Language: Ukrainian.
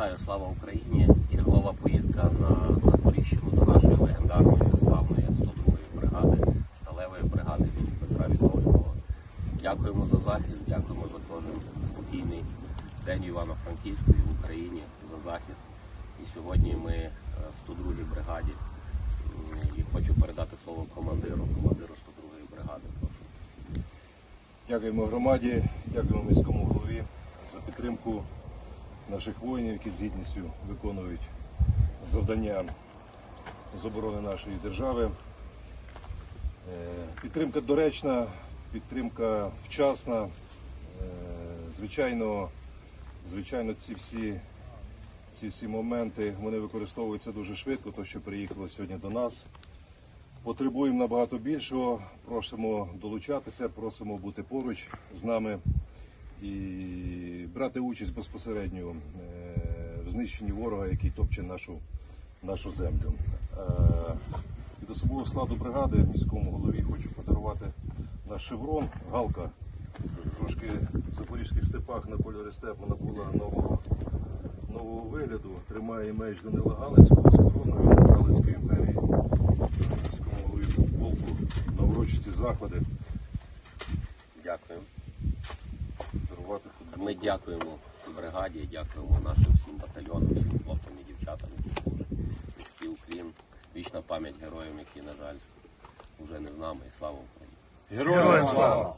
Вітаю, слава Україні! Чергова поїздка на Запоріжчину до нашої легендарної славної 102-ї бригади, сталевої бригади імені Петра Вітовського. Дякуємо за захист, дякуємо за кожен спокійний день Івано-Франківську і в Україні за захист. І сьогодні ми е, в 102-й бригаді. І хочу передати слово командиру, командиру 102-ї бригади. Дякуємо громаді, дякуємо міському голові за підтримку наших воїнів, які з гідністю виконують завдання з оборони нашої держави. Е, Підтримка доречна, підтримка вчасна. Е, Звичайно, звичайно, ці всі, ці всі моменти вони використовуються дуже швидко, то що приїхало сьогодні до нас. Потребуємо набагато більшого. Просимо долучатися, просимо бути поруч з нами і брати участь безпосередньо е, в знищенні ворога, який топче нашу, нашу землю. Е, Від особового складу бригади міському голові хочу подарувати наш шеврон, галка. Трошки в запорізьких степах на кольорі степу набула нового, нового вигляду. Тримає меч Данила Галицького з короною Галицької імперії міському голові футболку на урочисті заклади. Дякую. Ми дякуємо бригаді, дякуємо нашим всім батальйонам, всім хлопцям і дівчатам, які служать. Низький уклін, вічна пам'ять героям, які, на жаль, вже не з нами. І слава Україні! Героям слава!